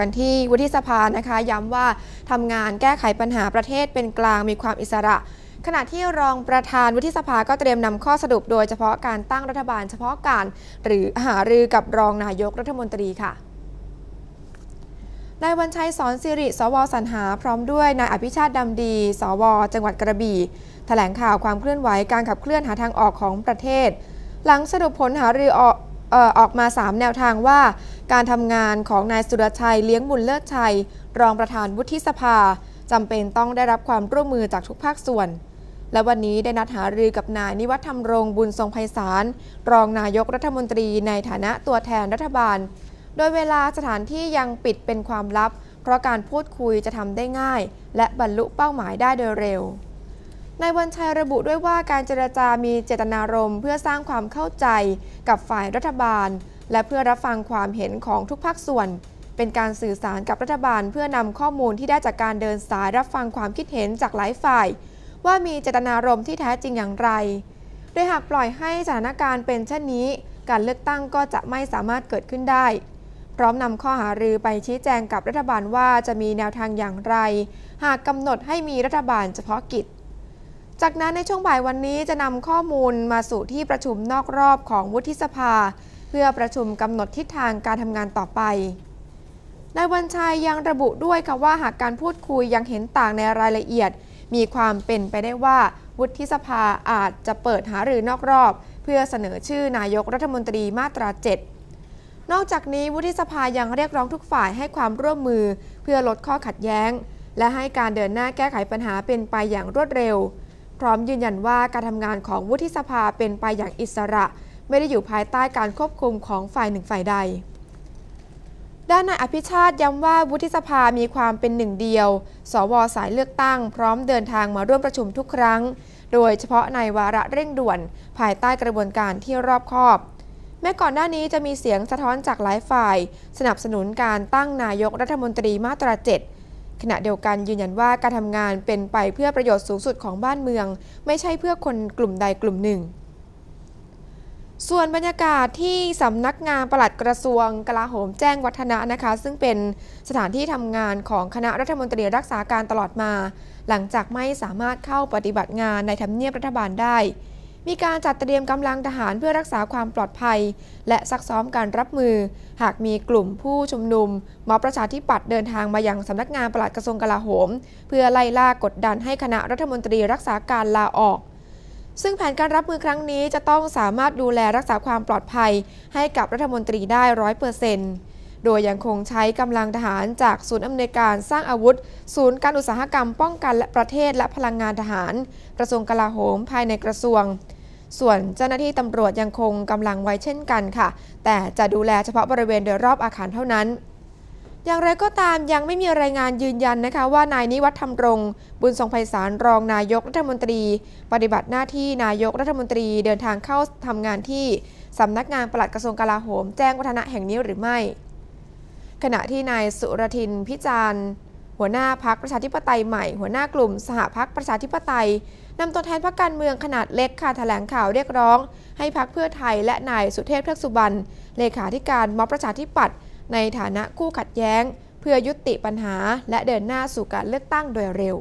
กันที่วุฒิสภานะคะย้ำว่าทำงานแก้ไขปัญหาประเทศเป็นกลางมีความอิสระ ขณะที่รองประธานวุฒิสภาก็เตรียมนำข้อสรุปโดยเฉพาะการตั้งรัฐบาลเฉพาะการ หรือหารือกับรองนายกรัฐมนตรีค่ะนายวันชัยสอนสิริ สวสรรหา พร้อมด้วยนายอภิชาติดำดี สว จังหวัดกระบี่แถลงข่าวความเคลื่อนไหวการขับเคลื่อนหาทางออกของประเทศ หลังสรุปผลหารือออกเอ่อออกมา 3 แนวทางว่า การทำงานของนายสุรชัยเลี้ยงบุญเลิศชัย รองประธานวุฒิสภาจำเป็นต้องได้รับความร่วมมือจากทุกภาคส่วน และวันนี้ได้นัดหารือกับนายนิวัฒน์ธรรมรงค์บุญทรงไพศาลรองนายกรัฐมนตรีในฐานะตัวแทนรัฐบาล โดยเวลาสถานที่ยังปิดเป็นความลับ เพราะการพูดคุยจะทำได้ง่าย และบรรลุเป้าหมายได้โดยเร็วนายวันชัยระบุด้วยว่าการเจรจามีเจตนารมณ์เพื่อสร้างความเข้าใจกับฝ่ายรัฐบาล และเพื่อรับฟังความเห็นของทุกภาคส่วน เป็นการสื่อสารกับรัฐบาล เพื่อนำข้อมูลที่ได้จากการเดินสายรับฟังความคิดเห็นจากหลายฝ่าย ว่ามีเจตนารมณ์ที่แท้จริงอย่างไร โดยหากปล่อยให้สถานการณ์เป็นเช่นนี้ การเลือกตั้งก็จะไม่สามารถเกิดขึ้นได้ พร้อมนำข้อหารือไปชี้แจงกับรัฐบาลว่าจะมีแนวทางอย่างไร หากกำหนดให้มีรัฐบาลเฉพาะกิจจากนั้นในช่วงบ่ายวันนี้จะนำข้อมูลมาสู่ที่ประชุมนอกรอบของวุฒิสภา พื่อประชุมกำหนดทิศทางการทำงานต่อไปนายวันชัยยังระบุด้วยค่ะว่าหากการพูดคุยยังเห็นต่างในรายละเอียด มีความเป็นไปได้ว่า วุฒิสภาอาจจะเปิดหารือนอกรอบ เพื่อเสนอชื่อนายกรัฐมนตรีมาตรา 7 นอกจากนี้วุฒิสภายังเรียกร้องทุกฝ่ายให้ความร่วมมือ เพื่อลดข้อขัดแย้ง และให้การเดินหน้าแก้ไขปัญหาเป็นไปอย่างรวดเร็ว พร้อมยืนยันว่าการทำงานของวุฒิสภาเป็นไปอย่างอิสระ ไม่ได้อยู่ภายใต้การควบคุมของฝ่ายหนึ่งฝ่ายใด ด้านนายอภิชาติย้ำว่าวุฒิสภามีความเป็นหนึ่งเดียว สวสายเลือกตั้ง พร้อมเดินทางมาร่วมประชุมทุกครั้ง โดยเฉพาะในวาระเร่งด่วน ภายใต้กระบวนการที่รอบคอบ แม้ก่อนหน้านี้จะมีเสียงสะท้อนจากหลายฝ่าย สนับสนุนการตั้งนายกรัฐมนตรีมาตรา7ขณะเดียวกันยืนยันว่าการทำงานเป็นไปเพื่อประโยชน์สูงสุดของบ้านเมือง ไม่ใช่เพื่อคนกลุ่มใดกลุ่มหนึ่ง ส่วนบรรยากาศที่สำนักงานปลัดกระทรวงกลาโหมแจ้งวัฒนะนะคะ ซึ่งเป็นสถานที่ทำงานของคณะรัฐมนตรีรักษาการตลอดมา หลังจากไม่สามารถเข้าปฏิบัติงานในทำเนียบรัฐบาลได้ มีการจัดเตรียมกำลังทหารเพื่อรักษาความปลอดภัย และซักซ้อมการรับมือ หากมีกลุ่มผู้ชุมนุมมอบประชาธิปัตย์เดินทางมายังสำนักงานปลัดกระทรวงกลาโหม เพื่อไล่ล่ากดดันให้คณะรัฐมนตรีรักษาการลาออก ซึ่งแผนการรับมือครั้งนี้จะต้องสามารถดูแลรักษาความปลอดภัย ให้กับรัฐมนตรีได้ร้อยเปอร์เซนต์โดยยังคงใช้กำลังทหารจากศูนย์อำนวยการสร้างอาวุธ ศูนย์การอุตสาหกรรมป้องกันและประเทศและพลังงานทหาร กระทรวงกลาโหมภายในกระทรวง ส่วนเจ้าหน้าที่ตำรวจยังคงกำลังไว้เช่นกันค่ะ แต่จะดูแลเฉพาะบริเวณโดยรอบอาคารเท่านั้น อย่างไรก็ตามยังไม่มีรายงานยืนยันนะคะว่านายนิวัฒน์ธรรมรง บุญทรงไพศาลรองนายกรัฐมนตรี ปฏิบัติหน้าที่นายกรัฐมนตรีเดินทางเข้าทำงานที่สำนักงานปลัดกระทรวงกลาโหม แจ้งวัฒนะแห่งนี้หรือไม่ ขณะที่นายสุรทินพิจารณ์หัวหน้าพักประชาธิปไตยใหม่ หัวหน้ากลุ่ม สหพักประชาธิปไตยนำตัวแทนพรรคการเมืองขนาดเล็กค่ะแถลงข่าวเรียกร้อง ให้พักเพื่อไทยและนายสุเทพเทือกสุบรรณเลขาธิการม็อบประชาธิปัตย์ ในฐานะคู่ขัดแย้ง เพื่อยุติปัญหาและเดินหน้าสู่การเลือกตั้งโดยเร็ว